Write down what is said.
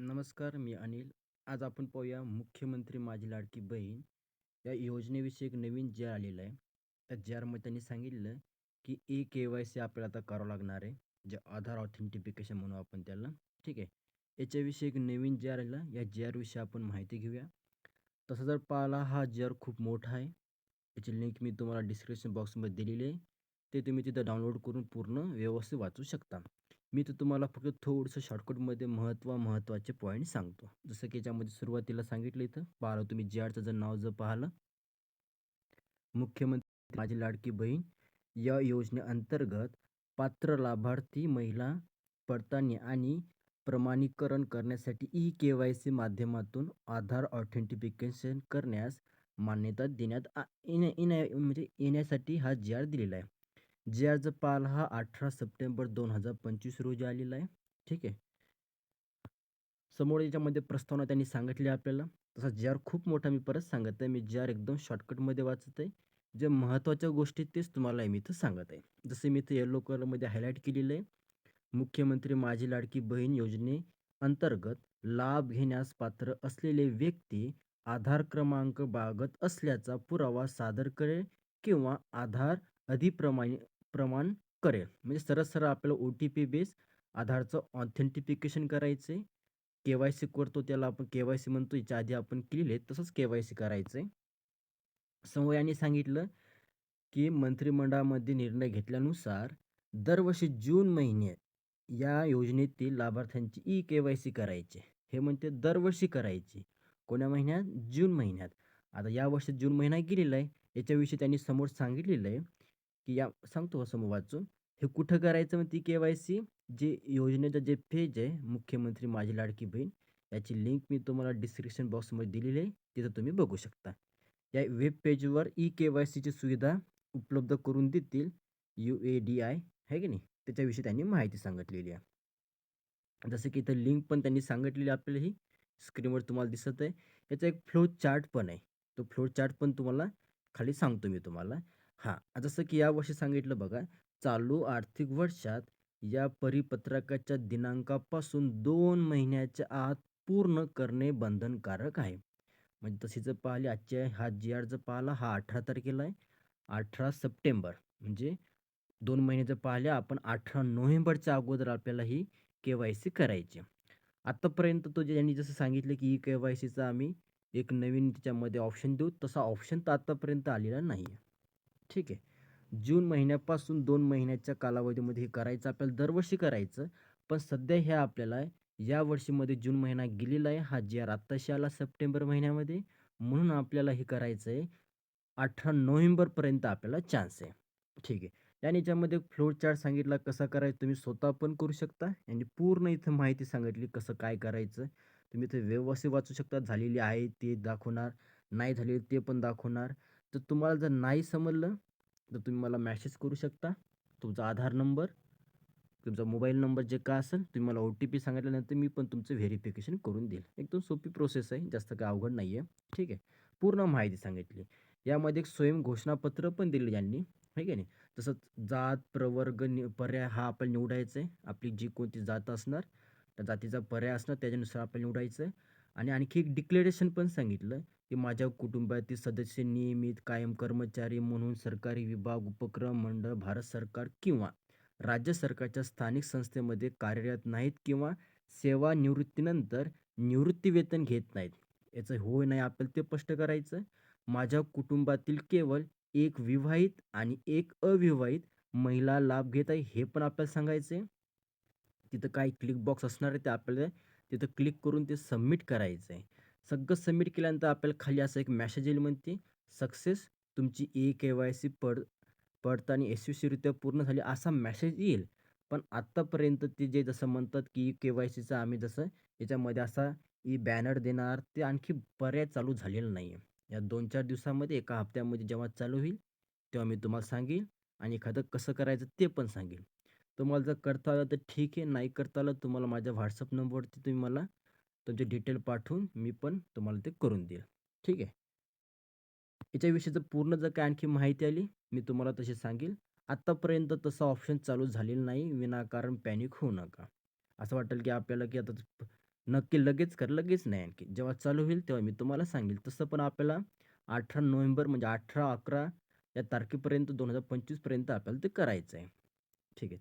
नमस्कार, मी अनिल. आज आपण पाहूया मुख्यमंत्री माझी लाडकी बहीण या योजनेविषयी एक नवीन जे आलेलं आहे. त्या जे-आरमध्ये त्यांनी सांगितलं, की ई-के-वाय-सी आपल्याला आता करावं लागणार आहे. जे आधार ऑथेंटिफिकेशन म्हणू आपण त्याला. ठीक आहे. याच्याविषयी एक नवीन जे आलेला या जे-आरविषयी आपण माहिती घेऊया. तसं जर पाहिला हा जे-आर खूप मोठा आहे. याची लिंक मी तुम्हाला डिस्क्रिप्शन बॉक्समध्ये दिलेली आहे. ते तुम्ही तिथं डाउनलोड करून पूर्ण व्यवस्थित वाचू शकता. मी तर तुम्हाला फक्त थोडंसं शॉर्टकटमध्ये महत्त्व महत्त्वाचे पॉईंट सांगतो. जसं की याच्यामध्ये सुरुवातीला सांगितलं इथं पाहिलं तुम्ही जे-आरचं जर नाव जर पाहिलं मुख्यमंत्री माझी लाडकी बहीण या योजनेअंतर्गत पात्र लाभार्थी महिला पडताळणी आणि प्रमाणीकरण करण्यासाठी ई-के-वाय-सी माध्यमातून आधार ऑथेंटिफिकेशन करण्यास मान्यता देण्यात आ येण्या येण्या म्हणजे येण्यासाठी हा जी आर दिलेला आहे. जे-आरचा पाहिला हा 18 सप्टेंबर 2025 रोजी आलेला आहे. ठीक आहे. समोर याच्यामध्ये प्रस्तावना त्यांनी सांगितली आपल्याला. तसा जे-आर खूप मोठा मी परत सांगत आहे. मी जे-आर एकदम शॉर्टकटमध्ये वाचत आहे. जे महत्त्वाच्या गोष्टी तेच तुम्हाला मी इथं सांगत आहे. जसे मी इथं येलो कलरमध्ये हायलाईट केलेलं आहे. मुख्यमंत्री माझी लाडकी बहीण योजने अंतर्गत लाभ घेण्यास पात्र असलेले व्यक्ती आधार क्रमांक बागत असल्याचा पुरावा सादर करेल किंवा आधार अधिप्रमाणे प्रमाण करेल. म्हणजे सरळ-सरळ आपल्याला ओ-टी-पी बेस आधारचं ऑथेंटिफिकेशन करायचं आहे. के-वाय-सी करतो त्याला आपण के-वाय-सी म्हणतो. याच्या आधी आपण केलेले आहे तसंच के-वाय-सी करायचं आहे. समोर यांनी सांगितलं, की मंत्रिमंडळामध्ये निर्णय घेतल्यानुसार दरवर्षी जून महिन्यात या योजनेतील लाभार्थ्यांची ई-के-वाय-सी करायची. हे म्हणते दरवर्षी करायची. कोण्या महिन्यात? जून महिन्यात. आता या वर्षी जून महिना गेलेला आहे. याच्याविषयी त्यांनी समोर सांगितलेलं आहे, की या सांगतो समोर वाचून. हे कुठं करायचं मग ती के-वाय-सी? जे योजनेचं जे पेज आहे मुख्यमंत्री माझी लाडकी बहीण याची लिंक मी तुम्हाला डिस्क्रिप्शन बॉक्समध्ये दिलेली आहे. तिथं तुम्ही बघू शकता. या वेब पेजवर ई-के-वाय-सीची सुविधा उपलब्ध करून देतील यू-ए-डी-आय आहे की नाही? त्याच्याविषयी त्यांनी माहिती सांगितलेली आहे. जसं की इथं लिंक पण त्यांनी सांगितलेली आपल्याला ही स्क्रीनवर तुम्हाला दिसत आहे. याचा एक फ्लो चार्ट पण आहे. तो फ्लो चार्ट पण तुम्हाला खाली सांगतो मी तुम्हाला. हां, जसं की यावर्षी सांगितलं बघा, चालू आर्थिक वर्षात या परिपत्रकाच्या दिनांकापासून 2 महिन्याच्या आत पूर्ण करणे बंधनकारक आहे. म्हणजे तशी जर पाहिली आजच्या हा जी आर जर पाहिला हा 18 तारखेला आहे. 18 सप्टेंबर म्हणजे 2 महिने जर पाहिले आपण 18 नोव्हेंबरच्या अगोदर आपल्याला ही के-वाय-सी करायची. आत्तापर्यंत तो जे यांनी जसं सांगितलं, की ई-के-वाय-सीचा आम्ही एक नवीन त्याच्यामध्ये ऑप्शन देऊ. तसा ऑप्शन तर आत्तापर्यंत आलेला नाही आहे. ठीक आहे. जून महिन्यापासून दोन महिन्याच्या कालावधीमध्ये हे करायचं आपल्याला दरवर्षी करायचं. पण सध्या हे आपल्याला या वर्षीमध्ये जून महिना गेलेला आहे. हा जी आर आत्ताशी आला सप्टेंबर महिन्यामध्ये. म्हणून आपल्याला हे करायचं आहे 18 नोव्हेंबरपर्यंत आपल्याला चान्स आहे. ठीक आहे. आणि याच्यामध्ये फ्लोर चार्ट सांगितला कसा करायचा तुम्ही स्वतः पण करू शकता आणि पूर्ण इथं माहिती सांगितली कसं काय करायचं. तुम्ही इथे व्यवस्थित वाचू शकता. झालेली आहे ते दाखवणार, नाही झालेली ते पण दाखवणार. तर तुम्हाला जर नाही समजलं, तर तुम्ही मला मॅसेज करू शकता. तुमचा आधार नंबर, तुमचा मोबाईल नंबर जे का असेल तुम्ही मला ओ-टी-पी सांगितल्यानंतर मी पण तुमचं व्हेरिफिकेशन करून देईल. एकदम सोपी प्रोसेस आहे. जास्त काही अवघड नाही आहे. ठीक आहे. पूर्ण माहिती सांगितली. यामध्ये एक स्वयं घोषणापत्र पण दिलं यांनी, आहे नाही? तसंच जात, प्रवर्ग नि पर्याय हा आपल्याला निवडायचा आहे. आपली जी कोणती जात असणार, त्या जातीचा पर्याय असणार त्याच्यानुसार आपल्याला निवडायचं आहे. आणि आणखी एक डिक्लेरेशन पण सांगितलं, की माझ्या कुटुंबातील सदस्य नियमित कायम कर्मचारी म्हणून सरकारी विभाग, उपक्रम, मंडळ, भारत सरकार किंवा राज्य सरकारच्या स्थानिक संस्थेमध्ये कार्यरत नाहीत किंवा सेवानिवृत्तीनंतर निवृत्तीवेतन घेत नाहीत. याचं होय नाही आपल्याला ते स्पष्ट करायचं. माझ्या कुटुंबातील केवळ एक विवाहित आणि एक अविवाहित महिला लाभ घेत आहे हे पण आपल्याला सांगायचं आहे. तिथं काही क्लिक बॉक्स असणार आहे ते आपल्याला तिथं क्लिक करून ते सबमिट करायचं आहे. सगळं सबमिट केल्यानंतर आपल्याला खाली असं एक मॅसेज येईल म्हणते सक्सेस तुमची ई-के-वाय-सी पड पडताळणी यशस्वीरित्या पूर्ण झाली असा मॅसेज येईल. पण आत्तापर्यंत ते जे जसं म्हणतात, की के वाय सीचा आम्ही जसं याच्यामध्ये असा ई-बॅनर देणार ते आणखी पर्याय चालू झालेला नाही आहे. या 2-4 दिवसामध्ये एका हप्त्यामध्ये जेव्हा चालू होईल, तेव्हा मी तुम्हाला सांगेल आणि एखादं कसं करायचं ते पण सांगेल. तुम्हाला जर करता आलं तर ठीक आहे. नाही करता आलं तुम्हाला माझ्या व्हॉट्सअप नंबरवरती तुम्ही मला तुमचे डिटेल पाठवून मी पण तुम्हाला ते करून देईल. ठीक आहे. याच्याविषयी जर पूर्ण जर काय आणखी माहिती आली, मी तुम्हाला तशी सांगेल. आत्तापर्यंत तसं ऑप्शन चालू झालेलं नाही. विनाकारण पॅनिक होऊ नका. असं वाटेल, की आपल्याला की आता नक्की लगेच कर लगेच नाही आणखी जेव्हा चालू होईल तेव्हा मी तुम्हाला सांगेल तसं पण आपल्याला अठरा नोव्हेंबर म्हणजे अठरा अकरा या तारखेपर्यंत दोन हजार पंचवीसपर्यंत आपल्याला ते करायचं आहे